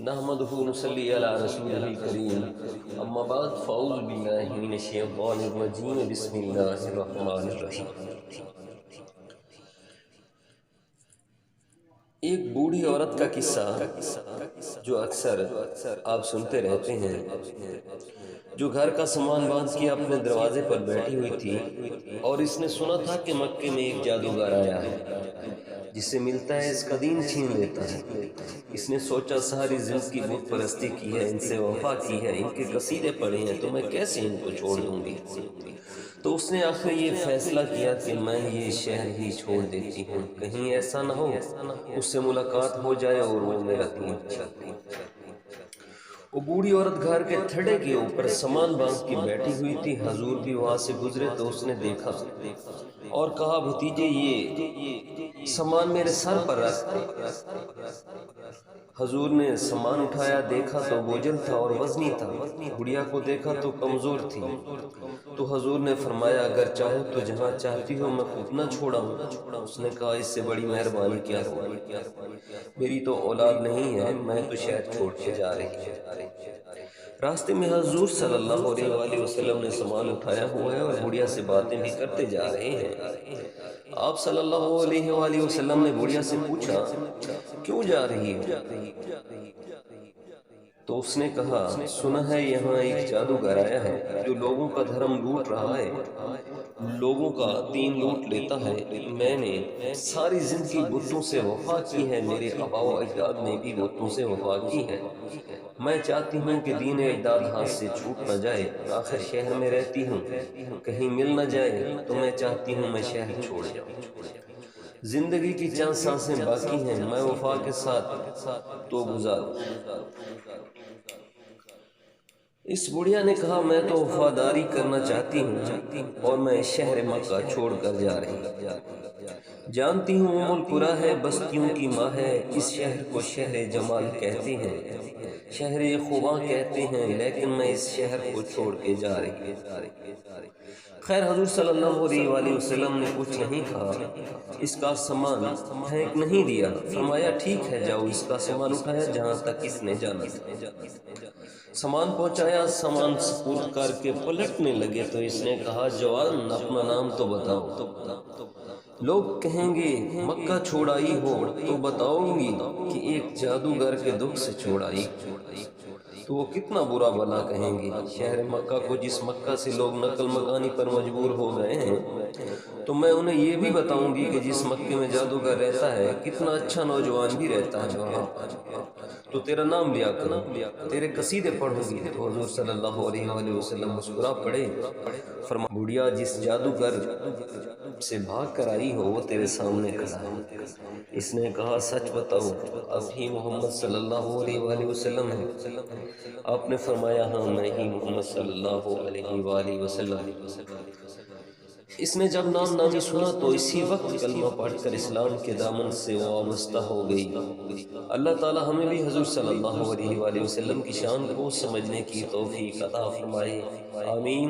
नहमदहू नसल्ली अला रसूलिल करीम अम्मा बाद फ़ौज़ बिल्लाहि मिनश शैतानिर रजीम बिस्मिल्लाहिर रहमानिर रहीम एक बूढ़ी औरत का किस्सा, जो अक्सर आप सुनते रहते हैं, जो घर का सामान बाँध के अपने दरवाजे पर बैठी हुई थी, और इसने सुना था कि मक्के में एक जादूगर आया है। जिससे मिलता है, इसका दीन छीन लेता है। इसने सोचा, सारी ज़िंदगी बुत परस्ती की है, इनसे वफा की है, इनके कसीदे पड़े हैं तो मैं कैसे इनको छोड़ दूँगी? तो उसने आखिर ये फैसला किया कि मैं ये शहर ही छोड़ देती हूँ, कहीं ऐसा ना हो, उससे मुलाकात हो जाए और वो मेरा दीन बूढ़ी औरत घर के थड़े के ऊपर समान बाँध के बैठी हुई थी। हजूर भी वहाँ से गुजरे तो उसने देखा। और कहा, भतीजे, ये सामान मेरे सर पर रख। हजूर ने सामान उठाया, देखा तो बोझल था और वजनी था। गुड़िया को देखा तो कमज़ोर थी। तो हजूर ने फरमाया, अगर चाहो तो जहाँ चाहती हो मैं खुद न छोड़ा हूँ उसने कहा, इससे बड़ी मेहरबानी क्या होगी? मेरी तो औलाद नहीं है, मैं तो शहर छोड़ के जा रही है। रास्ते में हजूर सल्लल्लाहु अलैहि वसल्लम ने सामान उठाया हुआ है और बुढ़िया से बातें भी करते जा रहे हैं। आप सल्लल्लाहु अलैहि वसल्लम ने बुढ़िया से पूछा क्यों जा रही हो? तो उसने कहा, सुना है यहाँ एक जादूगर आया है, जो लोगों का धर्म लूट रहा है। लोगों का दीन लूट लेता है। मैंने सारी ज़िंदगी बुतों से वफा की है। मेरे अबाव अजदाद ने भी बुतों से वफा की है। मैं चाहती हूँ कि दीन अजदाद हाथ से छूट न जाए, आखिर शहर में रहती हूँ। कहीं मिल न जाए तो मैं चाहती हूँ मैं शहर छोड़ जाऊँ। ज़िंदगी की चंद साँसें बाकी हैं मैं वफा के साथ तो गुजारूं इस बुढ़िया ने कहा, मैं तो वफादारी करना चाहती हूँ और मैं शहर मक्का छोड़ कर जा रही जानती हूँ उमुलपुरा है, बस्तियों की माँ है, इस शहर को शहर जमाल कहते हैं, शहर खुबा कहते हैं, लेकिन मैं इस शहर को छोड़ के जा रही खैर, हजूर वसल्लम ने कुछ नहीं कहा। इसका सामान फेंक नहीं दिया। फरमाया, ठीक है, जाओ, इसका सामान उठाया जहाँ तक इसने जाना सामान पहुँचाया, सामान सपुर्द करके पलटने लगे तो इसने कहा, जवान, अपना नाम तो बताओ। लोग कहेंगे, मक्का छोड़ाई हो तो बताओगी कि एक जादूगर के दुख से छोड़ाई तो वो कितना बुरा भला कहेंगे, शहर मक्का को जिस मक्का से लोग नकल मकानी पर मजबूर हो गए हैं तो मैं उन्हें ये भी बताऊँगी कि जिस मक्के में जादूगर रहता है, कितना अच्छा नौजवान भी रहता है वहाँ तो तेरा नाम लिया करो। तेरे कसीदे पढ़ोगी तो हजूर सल्लल्लाहु अलैहि वसल्लम मुस्कुरा पड़े। फरमा, बुढ़िया, जिस जादूगर से भाग कर आई हो, वो तेरे सामने खड़ा है। इसने कहा, सच बताओ अभी मोहम्मद सल्लल्लाहु अलैहि वसल्लम है। आपने फरमाया हाँ मैं ही मोहम्मद सल्लल्लाहु अलैहि वसल्लम। इसने जब नाम नामी सुना तो इसी वक्त कलमा पढ़कर इस्लाम के दामन से वाबस्ता हो गई। अल्लाह ताला हमें भी हजूर सल्लल्लाहु अलैहि वसल्लम की शान को समझने की तोफ़ी अता फरमाए। आमीन।